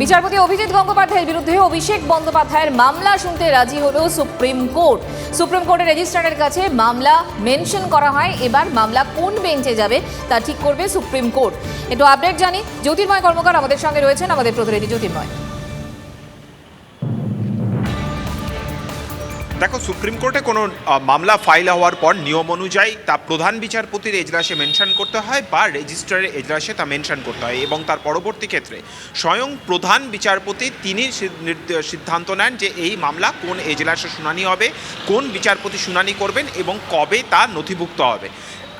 বিচারপতি অভিজিৎ গঙ্গোপাধ্যায়ের বিরুদ্ধে অভিষেক বন্দ্যোপাধ্যায়ের মামলা শুনতে রাজি হল সুপ্রিম কোর্ট। সুপ্রিম কোর্টের রেজিস্ট্রারের কাছে মামলা মেনশন করা হয়। এবার মামলা কোন বেঞ্চে যাবে তা ঠিক করবে সুপ্রিম কোর্ট। একটু আপডেট জানি। জ্যোতির্ময় কর্মকার আমাদের সঙ্গে রয়েছেন, আমাদের প্রতিনিধি জ্যোতির্ময়। দেখো সুপ্রিম কোর্টে কোনো মামলা ফাইল হওয়ার পর নিয়ম অনুযায়ী তা প্রধান বিচারপতির এজলাসে মেনশন করতে হয় বা রেজিস্ট্রারের এজলাসে তা মেনশন করতে হয় এবং তার পরবর্তী ক্ষেত্রে স্বয়ং প্রধান বিচারপতি তিনি সিদ্ধান্ত নেন যে এই মামলা কোন এজলাসে শুনানি হবে, কোন বিচারপতি শুনানি করবেন এবং কবে তা নথিভুক্ত হবে।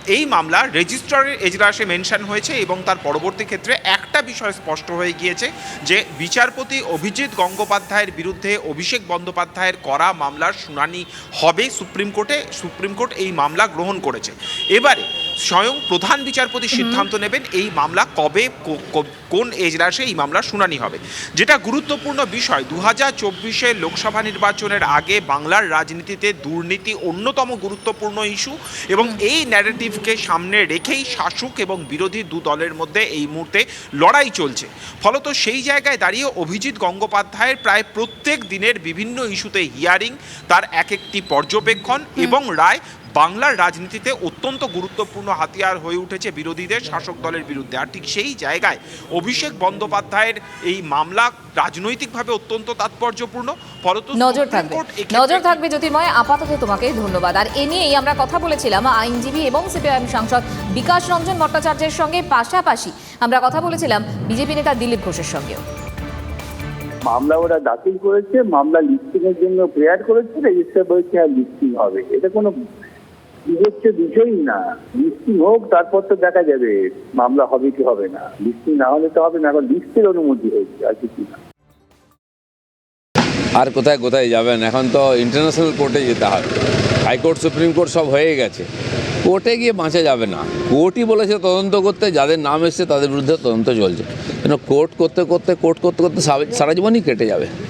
এই মামলা রেজিস্ট্রারের এজলাসে মেনশন হয়েছে এবং তার পরবর্তী ক্ষেত্রে একটা বিষয় স্পষ্ট হয়ে গিয়েছে যে বিচারপতি অভিজিৎ গঙ্গোপাধ্যায়ের বিরুদ্ধে অভিষেক বন্দ্যোপাধ্যায়ের করা মামলার শুনানি হবে সুপ্রিম কোর্টে। সুপ্রিম কোর্ট এই মামলা গ্রহণ করেছে। এবারে স্বয়ং প্রধান বিচারপতি সিদ্ধান্ত নেবেন এই মামলা কবে কোন এজলাসে এই মামলার শুনানি হবে। যেটা গুরুত্বপূর্ণ বিষয় দু হাজার চব্বিশে লোকসভা নির্বাচনের আগে বাংলার রাজনীতিতে দুর্নীতি অন্যতম গুরুত্বপূর্ণ ইস্যু এবং এই ন্যারেটিভকে সামনে রেখেই শাসক এবং বিরোধী দু দলের মধ্যে এই মুহূর্তে লড়াই চলছে। ফলত সেই জায়গায় দাঁড়িয়ে অভিজিৎ গঙ্গোপাধ্যায়ের প্রায় প্রত্যেক দিনের বিভিন্ন ইস্যুতে হিয়ারিং তার এক একটি পর্যবেক্ষণ এবং রায় বাংলার রাজনীতিতে অত্যন্ত গুরুত্বপূর্ণ হাতিয়ার হয়ে উঠেছে বিরোধীদের শাসক দলের বিরুদ্ধে। আর ঠিক সেই জায়গায় অভিষেক বন্দ্যোপাধ্যায়ের এই মামলা রাজনৈতিকভাবে অত্যন্ত তাৎপর্যপূর্ণ। ফলত নজর থাকবে। নজর থাকবে জ্যোতির্ময় আপাতত তোমাকে ধন্যবাদ। আর এ নিয়েই আমরা কথা বলেছিলাম আইনজীবী এবং সিপিআইএম সাংসদ বিকাশ রঞ্জন ভট্টাচার্যের সঙ্গে। পাশাপাশি আমরা কথা বলেছিলাম বিজেপি নেতা দিলীপ ঘোষের সঙ্গেও। মামলা ওরা দাখিল করেছে মামলা লিস্টিং এর জন্য প্রেয়ার করেছে রেজিস্টার বলেছে হ্যাঁ লিস্টিং হবে। এটা কোনো বিবেচ্য বিষয়ই না। লিস্টিং হোক, তারপর তো দেখা যাবে মামলা হবে কি হবে না। লিস্টিং না হলে তো হবে না, এখন লিস্টের অনুমতি হয়েছে, আর কিছু না। আর কোথায় কোথায় যাবেন? এখন তো ইন্টারন্যাশনাল কোর্টে যেতে হবে। হাইকোর্ট সুপ্রিম কোর্ট সব হয়ে গেছে। কোর্টে গিয়ে বাঁচা যাবে না। কোর্টই বলেছে তদন্ত করতে, যাদের নাম এসছে তাদের বিরুদ্ধে তদন্ত চলছে। কেন কোর্ট করতে করতে কোর্ট করতে করতে সারা- জীবনই কেটে যাবে।